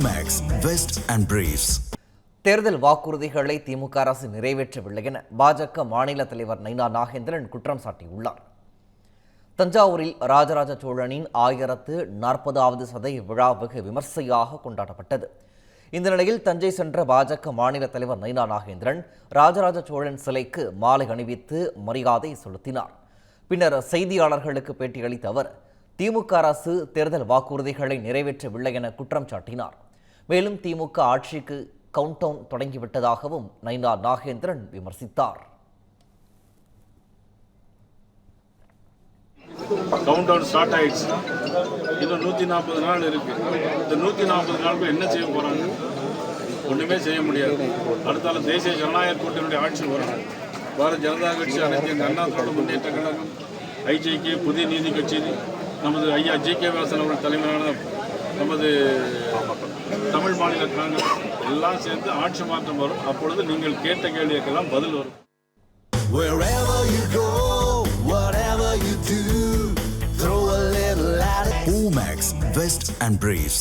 Omax, west and briefs தேர்தல் வாக்குறுதிகளை திமுக அரசு நிறைவேற்றவில்லை என பாஜக மாநில தலைவர் நைனா நாகேந்திரன் குற்றம் சாட்டியுள்ளார். தஞ்சாவூரில் ராஜராஜ சோழனின் ஆயிரத்து நாற்பதாவது சதய விழா வெகு விமர்சையாக கொண்டாடப்பட்டது. இந்த நிலையில் தஞ்சை சென்ற பாஜக மாநில தலைவர் நைனா நாகேந்திரன் ராஜராஜ சோழன் சிலைக்கு மாலை அணிவித்து மரியாதை செலுத்தினார். பின்னர் செய்தியாளர்களுக்கு பேட்டியளித்த அவர் திமுக அரசு தேர்தல் வாக்குறுதிகளை நிறைவேற்றவில்லை என குற்றம் சாட்டினார். மேலும் திமுக ஆட்சிக்கு கவுண்டவுன் தொடங்கிவிட்டதாகவும் நைனா நாகேந்திரன் விமர்சித்தார். கவுண்டவுன் ஸ்டார்ட் ஆயிடுச்சு. இன்னும் நூற்றி நாற்பது நாள் இருக்கு. இந்த நூற்றி நாற்பது நாளுக்கு என்ன செய்ய போறாங்க? ஒன்றுமே செய்ய முடியாது. அடுத்தால தேசிய ஜனநாயக கூட்டணியுடைய ஆட்சி வரும். பாரதிய ஜனதா கட்சி அனைத்து இந்திய அண்ணா திராவிட முன்னேற்ற கழகம் ஐஜேகே புதிய நீதி கட்சி நமது ஐயா ஜி கே வாசன் அவர்கள் தலைமையிலான நமது தமிழ் மாநில காங்கிரஸ் எல்லாம் சேர்ந்து ஆட்சி மாற்றம் வரும் அப்பொழுது நீங்கள் கேட்ட கேள்விக்கெல்லாம் பதில் வரும். Omax, Vest and Briefs.